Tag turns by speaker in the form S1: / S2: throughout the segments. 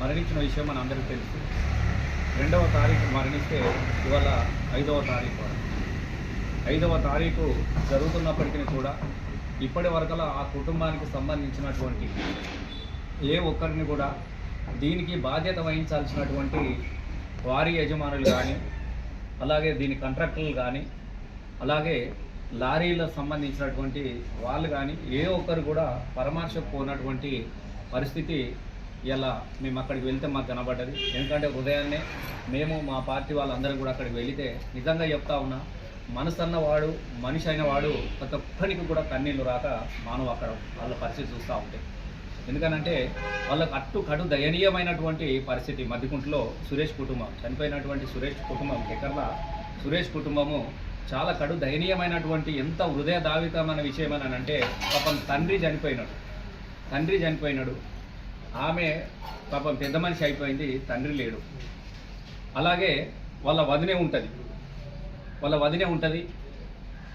S1: మరణించిన విషయం మన అందరికీ తెలుసు. రెండవ తారీఖు మరణిస్తే ఇవాళ ఐదవ తారీఖు ఐదవ తారీఖు జరుగుతున్నప్పటికీ కూడా ఇప్పటి వరకలా ఆ కుటుంబానికి సంబంధించినటువంటి ఏ ఒక్కరిని కూడా దీనికి బాధ్యత వహించాల్సినటువంటి వారి యజమానులు కానీ అలాగే దీని కాంట్రాక్టర్లు కానీ అలాగే లారీలకు సంబంధించినటువంటి వాళ్ళు కానీ ఏ ఒక్కరు కూడా పరామర్శపోనటువంటి పరిస్థితి ఇలా మేము అక్కడికి వెళ్తే మాకు కనబడ్డది. ఎందుకంటే ఉదయాన్నే మేము మా పార్టీ వాళ్ళందరం కూడా అక్కడికి వెళితే నిజంగా చెప్తా ఉన్నా మనసు అన్నవాడు మనిషి అయిన వాడు ప్రతి ఒక్కరికి కూడా కన్నీళ్ళు రాక మానవ అక్కడ వాళ్ళ పరిస్థితి చూస్తూ ఉంటాయి ఎందుకనంటే వాళ్ళకు అట్టు కడు దయనీయమైనటువంటి పరిస్థితి మధ్యకుంట్లో సురేష్ కుటుంబం చనిపోయినటువంటి సురేష్ కుటుంబం ఎక్కర్లా సురేష్ కుటుంబము చాలా కడు దయనీయమైనటువంటి ఎంత హృదయ దావితమైన విషయం అని అంటే పాపం తండ్రి చనిపోయినాడు. తండ్రి చనిపోయినాడు. ఆమె పాపం పెద్ద మనిషి అయిపోయింది తండ్రి లేడు. అలాగే వాళ్ళ వదినే ఉంటుంది. వాళ్ళ వదినే ఉంటుంది.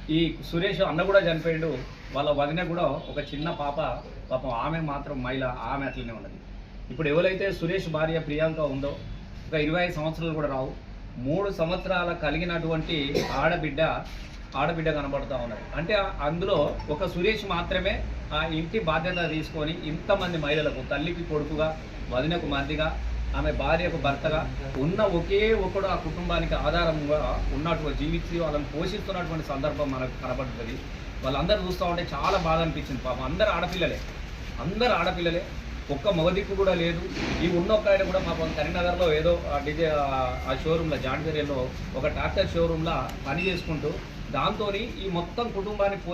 S1: ఈ సురేష్ అన్న కూడా చనిపోయాడు. వాళ్ళ వదిన కూడా ఒక చిన్న పాప పాపం ఆమె మాత్రం మహిళ ఆమె అట్లనే ఉన్నది. ఇప్పుడు ఎవరైతే సురేష్ భార్య ప్రియాంక ఉందో ఒక ఇరవై ఐదు సంవత్సరాలు కూడా రావు. మూడు సంవత్సరాల కలిగినటువంటి ఆడబిడ్డ ఆడబిడ్డ కనబడుతూ ఉన్నది. అంటే అందులో ఒక సురేష్ మాత్రమే ఆ ఇంటి బాధ్యత తీసుకొని ఇంతమంది మహిళలకు తల్లికి కొడుకుగా వదినకు మందిగా ఆమె భార్యకు భర్తగా ఉన్న ఒకే ఒకడు ఆ కుటుంబానికి ఆధారంగా ఉన్నటువంటి జీవించి వాళ్ళని పోషిస్తున్నటువంటి సందర్భం మనకు కనబడుతుంది. వాళ్ళందరూ చూస్తూ ఉంటే చాలా బాధ అనిపించింది. పాపం అందరు ఆడపిల్లలే. అందరు ఆడపిల్లలే. ఒక్క మగదిక్కు కూడా లేదు. ఈ ఉన్న ఒక ఆయన కూడా పాపం కరీంనగర్లో ఏదో డిజే ఆ షోరూంలో జాండేరియాలో ఒక ట్రాక్టర్ షోరూంలో పని చేసుకుంటూ దాంతో ఈ మొత్తం కుటుంబాన్ని పోషి